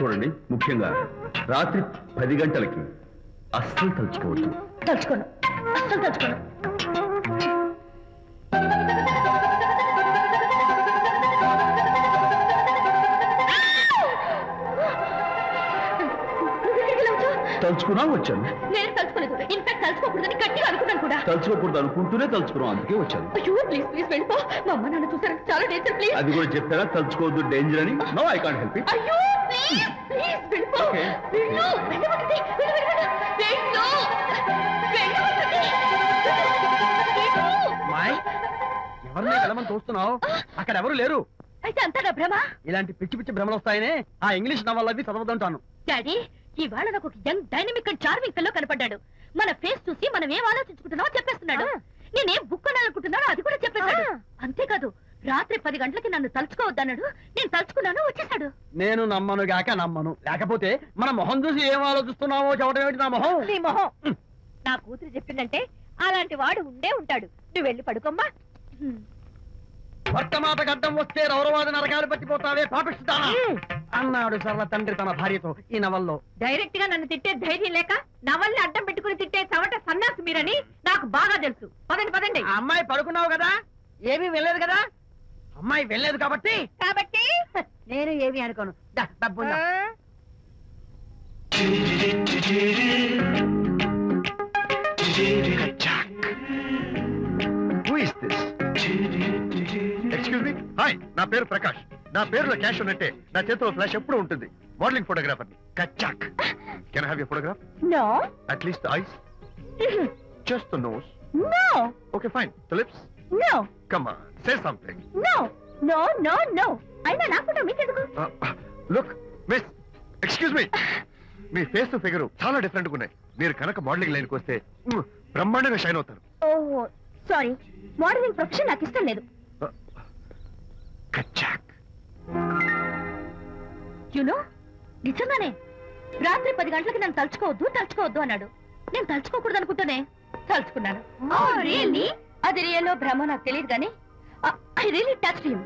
చూడండి ముఖ్యంగా రాత్రి పది గంటలకి అస్సలు తలుచుకోవద్దు. తలుచుకోను. అస్సలు తలుచుకోను? తలుచుకున్నా వచ్చాను. నేను తలుచుకోలేదు. ఇన్ఫాక్ట్ తలుచుకోకూడదని గట్టిగా అనుకున్నాను కూడా. తలుచుకోకూడదు అనుకుంటూనే తలుచుకున్నాం అందుకే వచ్చాను. అయ్యో ప్లీజ్ ప్లీజ్ వెళ్ళిపో. మా అమ్మ నాన్న చూసారు చాలా డేంజర్ ప్లీజ్ అది కూడా చెప్పారా? తలుచుకోవద్దు డేంజర్ అని? నో ఐ కాంట్ హెల్ప్ అయ్యో ప్లీజ్ ప్లీజ్ వెళ్ళిపో. Okay. వెళ్ళు వెళ్ళమంటుంది వెళ్ళు వెళ్ళు. వెళ్ళు. వెళ్ళు వెళ్ళమంటుంది వెళ్ళు. మాయ్ ఎవరిని వెళ్ళమని చూస్తున్నావు? అక్కడ ఎవరు లేరు? అయితే అంతా నా భ్రమ? ఇలాంటి పిచ్చి పిచ్చి భ్రమలు వస్తాయనే ఆ ఇంగ్లీష్ నవల్ అవి చదవదంటాను. డాడీ ఇవాళ నాకు ఒక యంగ్ డైనమిక్ అండ్ చార్మింగ్ పిల్లో కనపడ్డాడు. మన ఫేస్ చూసి మనం ఏం ఆలోచించుకుంటున్నామో చెప్పేస్తున్నాడు. నేనేం బుక్ అనాలనుకుంటున్నానో అది కూడా చెప్పేశాడు. అంతేకాదు రాత్రి పది గంటలకి నన్ను తలుచుకోవద్దన్నాడు. నేను తలుచుకున్నాను వచ్చేసాడు నేను నమ్మను గాక నమ్మను. లేకపోతే మన మొహం చూసి ఏం ఆలోచిస్తున్నావో చెప్పడం ఏంటి నా మొహం? నీ మొహం. నా కూతురు చెప్పిందంటే అలాంటి వాడు ఉండే ఉంటాడు. నువ్వు వెళ్ళి పడుకోమ్మా. భర్త మాట గడ్డం వస్తే రౌరవాది నరకాలు పట్టిపోతావే పాపిస్తానా అన్నాడు సర్వ తండ్రి తన భార్యతో ఈ నవల్లో. డైరెక్ట్గా నన్ను తిట్టే ధైర్యం లేక నవల్ని అడ్డం పెట్టుకుని తిట్టే చవట సన్నాసి మీరని నాకు బాగా తెలుసు. పదండి పదండి. ఆ అమ్మాయి పడుకున్నావు కదా? ఏమీ వెళ్ళలేదు కదా? అమ్మాయి వెళ్ళలేదు కాబట్టి కాబట్టి? నేను ఏమి అనుకోను. దా, డబ్బు ఉందా? Who is this excuse me hi నా పేరు ప్రకాష్. నా పేరులో క్యాష్ ఉన్నట్టే నా చేతిలో ఫ్లాష్ ఎప్పుడు ఉంటుంది. Modelling photographer కచ్చాక్ can have you photograph no at least eyes just the nose no okay fine the lips no come say something no no no no అయినా నా ఫోటో మీకెందుకు? లుక్ మిస్ ఎక్స్క్యూజ్ మీ మీ face figure చాలా డిఫరెంట్గా ఉన్నాయి. మీరు కనుక modelling లైన్కి వస్తే బ్రహ్మాండంగా షైన్ అవుతారు. ఓహో సారీ మోడలింగ్ ప్రొఫెషన్ నాకు ఇష్టం లేదు. కచ్చాక్. యునో నిజంగానే రాత్రి పది గంటలకి నన్ను తలుచుకోవద్దు తలుచుకోవద్దు అన్నాడు. నేను తలుచుకోకూడదు అనుకుంటూనే తలుచుకున్నాను రియల్లీ అది రియల్లో భ్రమ నాకు తెలియదు కానీ ఐ రియలీ టచ్ హిమ్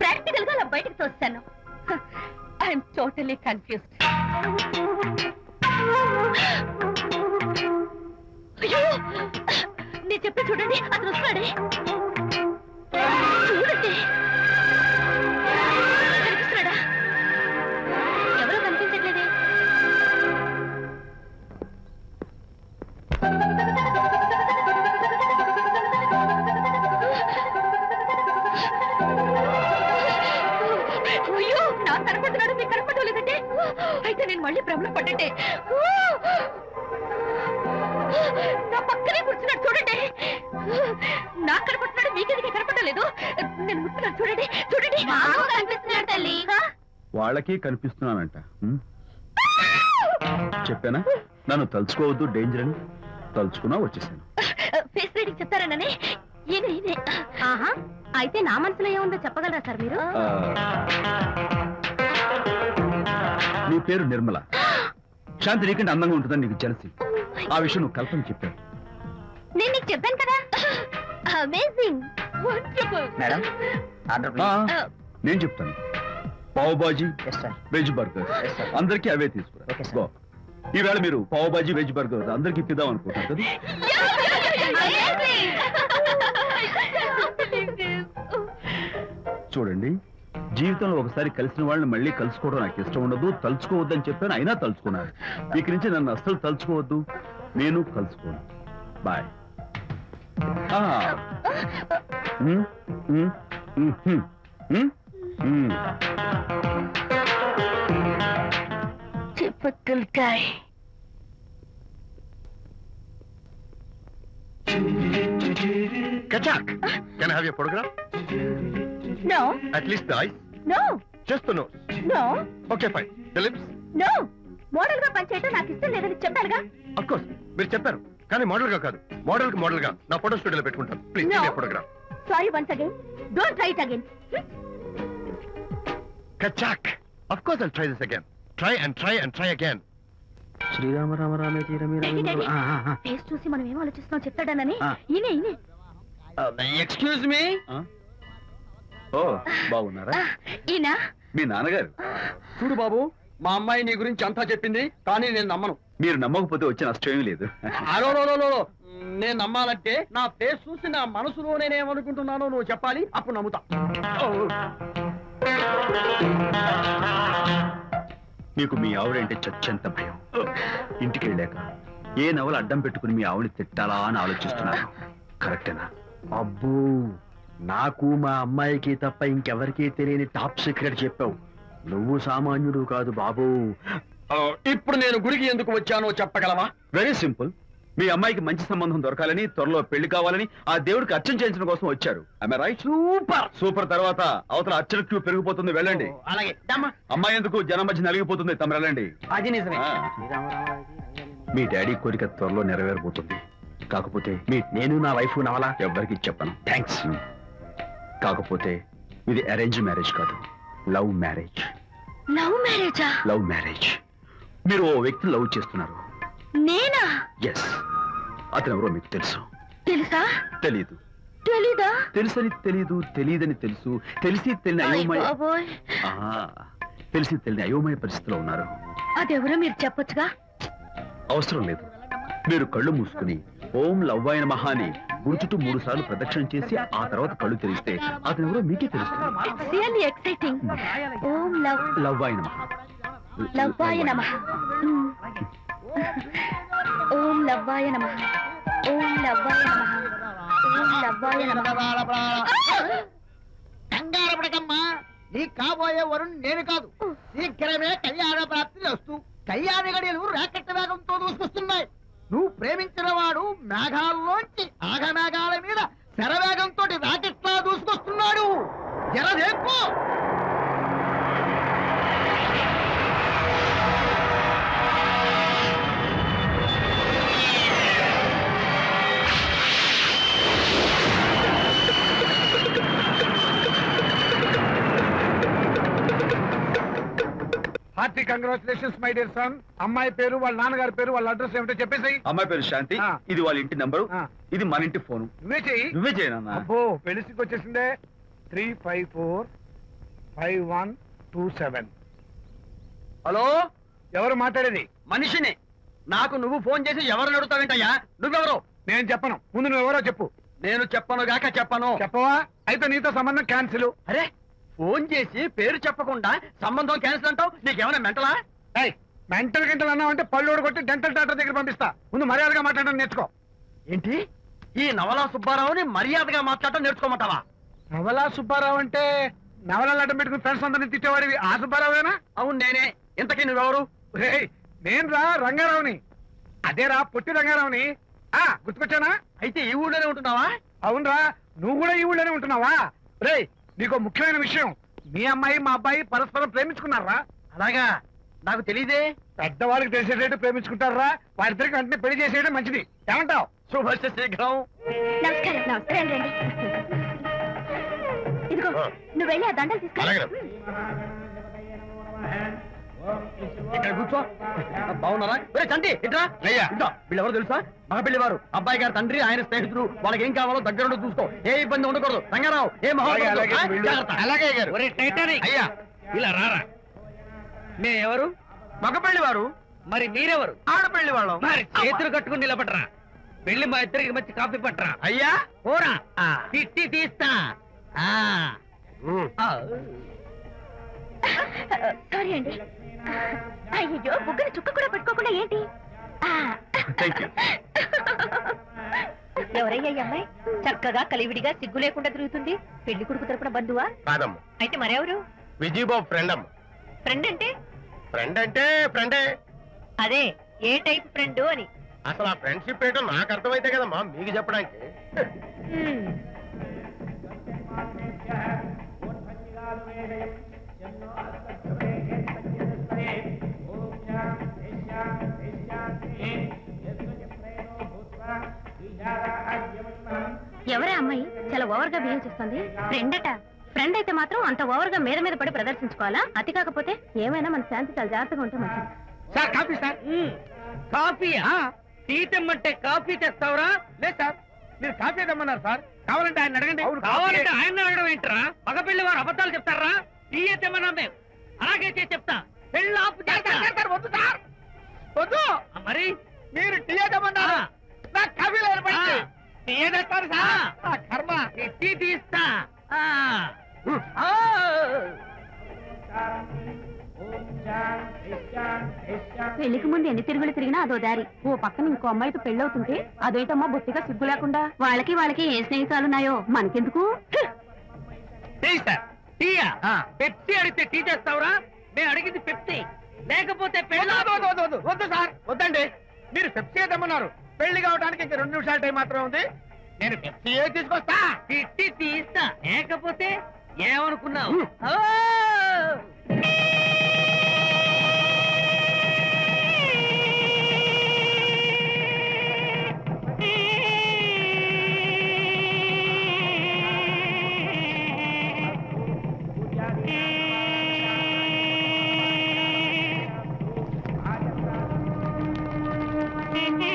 ప్రాక్టికల్గా అలా బయటకు తోస్తాను. I'm totally confused. అయ్యో! నేను చెప్పి చూడండి అతను వస్తాడే. చూడండి. చూడండి. నాకు కనపడుతున్నాడు మీకెందుకు కనపడడం లేదు? నేను ముట్టున్నాను చూడండి చూడండి. కనిపిస్తున్నాడు తల్లి. వాళ్ళకి కనిపిస్తున్నానంట? చెప్పానా? నన్ను తలుచుకోవద్దు డేంజర్ అని తలుచుకున్నా వచ్చేసాను. ఫేస్ రీడింగ్ చెప్తారనని. ఈయన ఈయనే. ఆహా అయితే నా మనసులో ఏముందో చెప్పగలరా సార్ మీరు? ఆ, నీ పేరు నిర్మల. శాంతి నీకంటే అందంగా ఉంటుందని నీకు తెలిసి ఆ విషయం నువ్వు కల్పన చెప్పావు. నేను నీకు చెప్పాను కదా. అమేజింగ్ వండర్ఫుల్ మేడం ఆర్డర్ ఆ, నేను చెప్తాను. Pav bhaji yes sir veg burger. Sir. అందరికీ అవే తీసుకురా. గో. ఈవేళ మీరు పావు బాజీ వెజ్ బర్గర్ అందరికి ఇప్పిద్దాం అనుకుంటారు కదా? చూడండి జీవితంలో ఒకసారి కలిసిన వాళ్ళని మళ్ళీ కలుసుకోవడం నాకు ఇష్టం ఉండదు. తలుచుకోవద్దని చెప్పాను అయినా తలుచుకున్నాను. ఇక నుంచి నన్ను అస్సలు తలుచుకోవద్దు. నేను కలుసుకోను. Bye Typical guy. కచాక్ can have you photograph No, at least the eyes no, just the nose no, okay fine the lips no. మోడల్గా పనిచేయటం నాకు ఇష్టం లేదని చెప్పానుగా అఫ్ కోర్స్ మీరు చెప్పారు. కానీ మోడల్గా కాదు. మోడల్కి మోడల్గా నా ఫోటో స్టూడియోలో పెట్టుకుంటాను. Please No. Photograph sorry once again don't try it again కచాక్ of course I'll try this again try and try and try again Srirama Rama రామే తీరమే ఫేస్ చూసి మనం ఏం ఆలోచిస్తున్నాం చెప్తాడనని. ఆ. ఈయనే ఈయనే. ఎక్స్క్యూజ్ మీ ఆ? ఓ బాగున్నారా? ఈయన. మీ నాన్నగారు. చూడు బాబు మా అమ్మాయి నీ గురించి అంతా చెప్పింది కానీ నేను నమ్మను. మీరు నమ్మకపోతే వచ్చే నష్టం లేదు. నేను నమ్మాలంటే నా ఫేస్ చూసి నా మనసులో నేనేమనుకుంటున్నానో నువ్వు చెప్పాలి అప్పుడు నమ్ముతా. మీకు మీ ఆవిడంటే చచ్చంత భయం. ఇంటికి వెళ్ళాక ఏ నవల అడ్డం పెట్టుకుని మీ ఆవిడ తిట్టాలా అని ఆలోచిస్తున్నాను కరెక్టేనా? అబ్బో నాకు మా అమ్మాయికి తప్ప ఇంకెవరికీ తెలియని టాప్ సీక్రెట్ చెప్పావు. నువ్వు సామాన్యుడు కాదు బాబు. ఇప్పుడు నేను గుడికి ఎందుకు వచ్చానో చెప్పగలవా? వెరీ సింపుల్ మీ అమ్మాయికి మంచి సంబంధం దొరకాలని త్వరలో పెళ్ళి కావాలని ఆ దేవుడికి అర్చన చేయించడం కోసం వచ్చారు. Right super! సూపర్ తర్వాత అవతల అర్చన క్యూ పెరిగిపోతుంది వెళ్ళండి. అలాగే. అమ్మాయి ఎందుకు జనం మధ్య నలిగిపోతుంది తమ వెళ్ళండి. అది నిజమే. ఆ. మీ డాడీ కోరిక త్వరలో నెరవేరబోతుంది. కాకపోతే మీ నేను నా వైఫ్ నవలా ఎవ్వరికి చెప్పను. థ్యాంక్స్ కాకపోతే ఇది అరేంజ్ మ్యారేజ్ కాదు. లవ్ మ్యారేజ్ లవ్ మ్యారేజా లవ్ మ్యారేజ్ మీరు ఓ వ్యక్తి లవ్ చేస్తున్నారు. నేనా? ఎస్ అతను ఎవరో మీకు తెలుసు. తెలుసా? తెలియదు తెలీదా? తెలుసని తెలియదు తెలియదని తెలుసు. తెలిసి తెలియని అయ్ అయోమయ ఆ, తెలిసి తెలియని అయోమయ పరిస్థితిలో ఉన్నారు. అదెవరో మీరు చెప్పొచ్చుగా? అవసరం లేదు. మీరు కళ్ళు మూసుకుని ఓం లవ్వాయన మహాని గుడి చుట్టూ మూడు సార్లు ప్రదక్షిణ చేసి ఆ తర్వాత కళ్ళు తెరిస్తే అతను ఎవరో మీకే తెలుస్తుంది. రియల్లీ ఎక్సైటింగ్ ఓం లవ్ లవ్వాయన మహా లవ్వాయ నమ. ఓం లవ్వాయ నమ. ఓం లవ్వాయ నమ. ఓం లవ్వాయ నమ. కంగారపడకమ్మా. నీ కాబోయే వరుణ్ నేను కాదు. శీఘ్రమే కళ్యాణ ప్రాప్తి వస్తూ కళ్యాణ గడియలు రాకెట్ వేగంతో దూసుకొస్తున్నాయి. నువ్వు ప్రేమించిన వాడు మేఘాల్లోంచి ఆగమేఘాల మీద శరవేగంతో hearty congratulations my dear son. అమ్మాయి పేరు వాళ్ళ నాన్నగారి పేరు వాళ్ళ అడ్రస్ ఏమిటో చెప్పేసి. అమ్మాయి పేరు శాంతి. ఆ. ఇది వాళ్ళ ఇంటి నంబరు. ఆ. ఇది మన ఇంటి ఫోను. నువ్వే చెయ్యి. నువ్వే చేయనన్నా అబ్బో పెళ్ళికి వచ్చేసిందే. Three five four five one two seven. Hello? ఎవరు మాట్లాడేది? మనిషిని. నాకు నువ్వు ఫోన్ చేసి ఎవరు అడుగుతావేంటయ్యా? నువ్వెవరు? నేను చెప్పను. ముందు నువ్వు ఎవరో చెప్పు. నేను చెప్పను గాక చెప్పను. చెప్పవా? అయితే నీతో సంబంధం క్యాన్సిల్. అరే ఫోన్ చేసి పేరు చెప్పకుండా సంబంధం క్యాన్సిల్ అంటావు? నీకేమైనా మెంటలా? మెంటల్ గింటల్ అన్నావు అంటే పళ్ళు కొట్టి డెంటల్ డాక్టర్ దగ్గర పంపిస్తా. ముందు మర్యాదగా మాట్లాడడం నేర్చుకో. ఏంటి? ఈ నవలా సుబ్బారావుని మర్యాదగా మాట్లాడటం నేర్చుకోమంటావా? నవలా సుబ్బారావు అంటే నవల అడ్డం పెట్టుకుని ఫ్రెండ్స్ అందరిని తిట్టేవాడివి. ఆ సుబ్బారావేనా? అవును నేనే. ఇంతకీ నువ్వెవరు? రేయ్, నేను రా రంగారావుని. అదేరా పొట్టి రంగారావుని. ఆ గుర్తుకొచ్చానా? అయితే ఈ ఊళ్ళోనే ఉంటున్నావా? అవునరా నువ్వు కూడా ఈ ఊళ్ళోనే ఉంటున్నావా? రే నీకు ముఖ్యమైన విషయం. మీ అమ్మాయి మా అబ్బాయి పరస్పరం ప్రేమించుకున్నారా? అలాగా. నాకు తెలియదే పెద్దవాళ్ళకి తెలిసేటట్టు ప్రేమించుకుంటారా? వారిద్దరికి వెంటనే పెళ్ళి చేసేయడం మంచిది. ఏమంటావు? శుభస్య శీఘ్రం. నమస్కారం నమస్కారం రండి ఇదిగో నువ్వు వెళ్ళి ఆ దండలు అలాగే. ఇక్కడ కూర్చో. బాగున్నారా? ఒరే చంటి ఇట్రా. అయ్యా. ఇట్రా. వీళ్ళెవరు తెలుసా? మగ పెళ్ళి వారు అబ్బాయి గారి తండ్రి ఆయన స్నేహితుడు వాళ్ళకి ఏం కావాలో దగ్గరుండి చూసుకో. ఏ ఇబ్బంది ఉండకూడదు. రంగారావు ఏ అలాగే, అలాగే, వీళ్ళు- అలాగే గారు ఒరే టైటానిక్. అయ్యా. ఇలా రారా. మే ఎవరు మగ పెళ్ళి వారు మరి మీరెవరు? ఆడపెళ్ళి వాళ్ళం మరి చేతులు కట్టుకుని నిలబడరా. వెళ్ళి మా ఇద్దరికి మంచి కాఫీ పట్టరా. అయ్యా. పోరా. తిట్టి తీస్తా. ఆ. ఉమ్. ఆ. సారీ అండి. అయ్యో బుగ్గని చుక్క కూడా పెట్టుకోకుండా ఏంటి? ఎవరయ్యా ఈ అమ్మాయి? చక్కగా కలివిడిగా సిగ్గు లేకుండా తిరుగుతుంది. పెళ్ళి కొడుకు తరపున బంధువా? కాదమ్మ. అయితే మరెవరు? విజయబాబు ఫ్రెండ్ అమ్మ ఫ్రెండ్ అంటే? ఫ్రెండ్ అంటే ఫ్రెండే అదే ఏ టైప్ ఫ్రెండ్ అని. అసలు ఆ ఫ్రెండ్షిప్ ఏంటో నాకు అర్థమైతే కదమ్మా మీకు చెప్పడానికి. హ్మ్. ఎవరే అమ్మాయి? చాలా ఓవర్గా బిహేవ్ చేస్తుంది. ఫ్రెండ్ అట ఫ్రెండ్ అయితే మాత్రం అంత ఓవర్గా మీద మీద పడి ప్రదర్శించుకోవాలా? అతి కాకపోతే ఏమైనా మన శాంతి చాలా జాగ్రత్తగా ఉంటే మంచిది. Sir coffee sir. కాఫీయా? టీ తెమ్మంటే కాఫీ తెస్తావురా? లేదు సార్. మీరు కాఫీ తెమ్మన్నారు సార్. కావాలంటే ఆయన అడగండి. కావాలంటే ఆయన అడగడం ఏంట్రా? మగ పెళ్ళి వారు అబద్ధాలు చెప్తారా? మేము అలాగైతే చెప్తా. పెళ్ళి ఆపు. వద్దు సార్. వద్దు. మరి? మీరు నా కవిలో ఏర్పడింది సార్. నా కర్మ. టీ తీస్తా. పెళ్ళికి ముందు ఎన్ని తిరుగులు తిరిగినా అదో దారి. ఓ పక్కన ఇంకో అమ్మాయితో పెళ్ళవుతుంటే అదేంటమ్మా బొత్తిగా సిగ్గు లేకుండా? వాళ్ళకి వాళ్ళకి ఏ స్నేహితాలున్నాయో మనకెందుకు? టీయా? పెప్సీ అడిగితే టీ చేస్తావురా? మేము అడిగింది పెప్సీ. లేకపోతే వద్దు సార్ వద్దండి. మీరు పెప్సీ తెమ్మన్నారు? పెళ్ళి కావడానికి ఇంక రెండు నిమిషాల టైం మాత్రం ఉంది. నేను పెప్సీ తీసుకొస్తా? తిట్టి తీస్తా లేకపోతే ఏమనుకున్నావు?